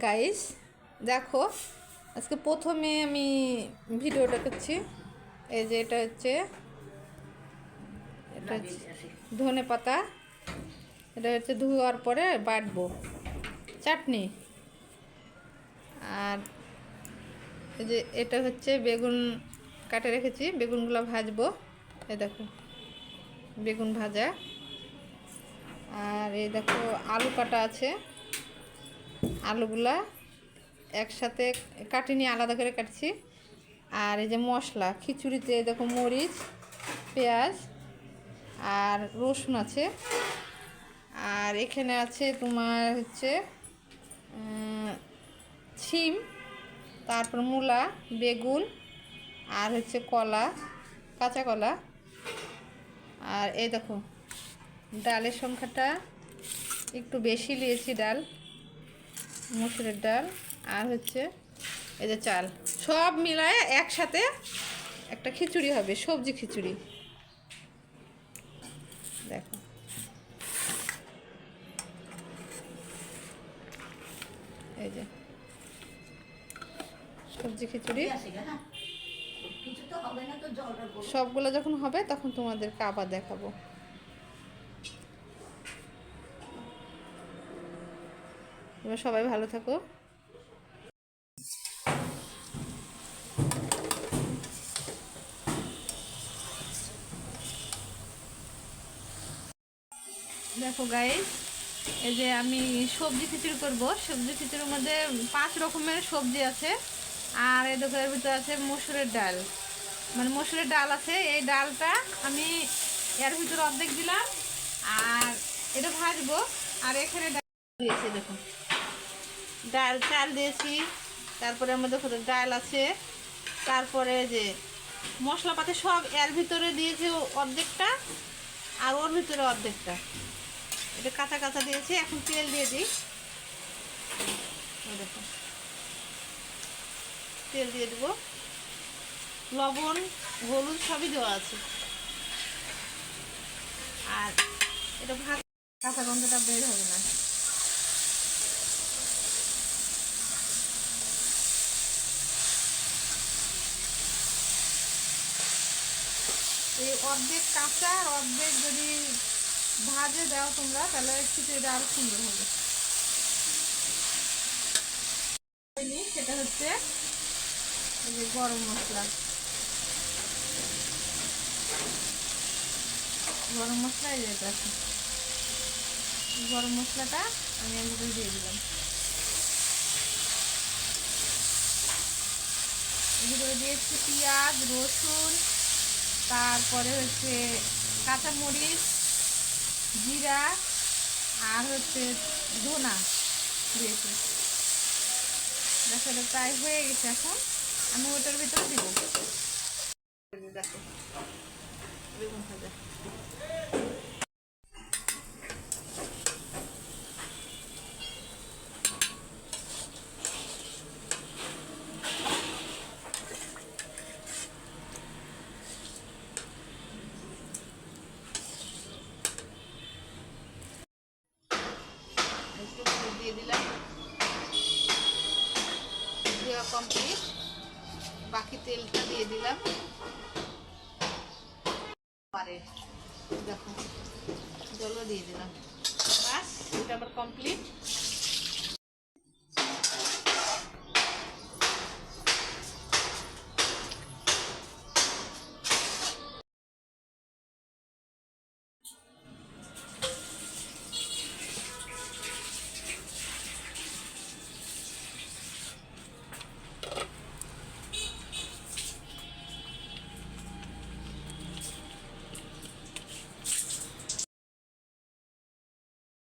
Guys দেখো আজকে প্রথমে আমি ভিডিওটা করছি। এই যে এটা হচ্ছে এটা হচ্ছে ধনে পাতা এটা হচ্ছে ধোয়ার পরে বাটবো। চাটনি। আর এই যে এটা হচ্ছে বেগুন কাটে রেখেছি বেগুনগুলো ভাজবো। এই দেখো বেগুন ভাজা। আর এই দেখো আলু কাটা আছে। আলুগুলা একসাথে কাটিনি আলাদা করে কাটছি। আর এই যে মশলা, খিচুড়িতে দেখো মরিচ, পেঁয়াজ আর রসুন আছে। আর এখানে আছে তোমার হচ্ছে শিম, তারপর মূলা, বেগুন আর হচ্ছে কলা, কাঁচা কলা। আর এই দেখো, ডালের সংখ্যাটা একটু বেশি নিয়েছি ডাল। মসুরের ডাল আর হচ্ছে এই যে চাল। সব মিলায় একসাথে একটা খিচুড়ি হবে, সবজি খিচুড়ি। দেখো। এই যে সবজি খিচুড়ি। সবগুলো যখন হবে তখন তোমাদেরকে আবার দেখাবো। তোমরা সবাই ভালো থাকো। দেখো গাইস এই যে আমি সবজি খিচুড়ি করব। সবজি খিচুড়ির মধ্যে পাঁচ রকমের সবজি আছে। আর এই দোকানের ভিতরে আছে মসুরের ডাল। মানে মসুরের ডাল আছে, এই ডালটা আমি এর ভিতরে অর্ধেক দিলাম। আর এটা ভাজবো। আর এখানে ডাল দিয়েছি, দেখো। ডাল, চাল দিয়েছি। তারপরে আমাদের ডাল আছে। তারপরে যে মশলাপাতি সব এর ভিতরে দিয়েছি অর্ধেকটা, আর ওর ভিতরে অর্ধেকটা। এটা কাঁচা কাঁচা দিয়েছি, এখন তেল দিয়ে দিই। দেখো। তেল দিয়ে দেবো। লবণ, হলুদ সবই দেওয়া আছে। আর এটা ভাত কাঁচা গন্ধটা বের হবে না। এই অর্ধেক কাঁচা আর অর্ধেক যদি ভাজে দাও তোমরা, তাহলে খিচুড়িটা আরও সুন্দর হবে। সেটা হচ্ছে এই যে গরম মশলা। গরম মশলা এই যে এটা। আছে। গরম মশলাটা আমি এর ভিতরে দিয়ে দিলাম। ভিতরে দিয়েছি পেঁয়াজ, রসুন তারপরে হচ্ছে কাঁচামরিচ জিরা আর হচ্ছে ধনা দিয়েছি। দেখো প্রায় হয়ে গেছে এখন। আমি ওটার ভিতরে দিব। দেখো বেগুন ভাজা একটু হলুদ দিয়ে দিলাম দেওয়া কমপ্লিট বাকি তেলটা দিয়ে দিলাম। পারে দেখো, জলও দিয়ে দিলাম। বাস এটা আবার কমপ্লিট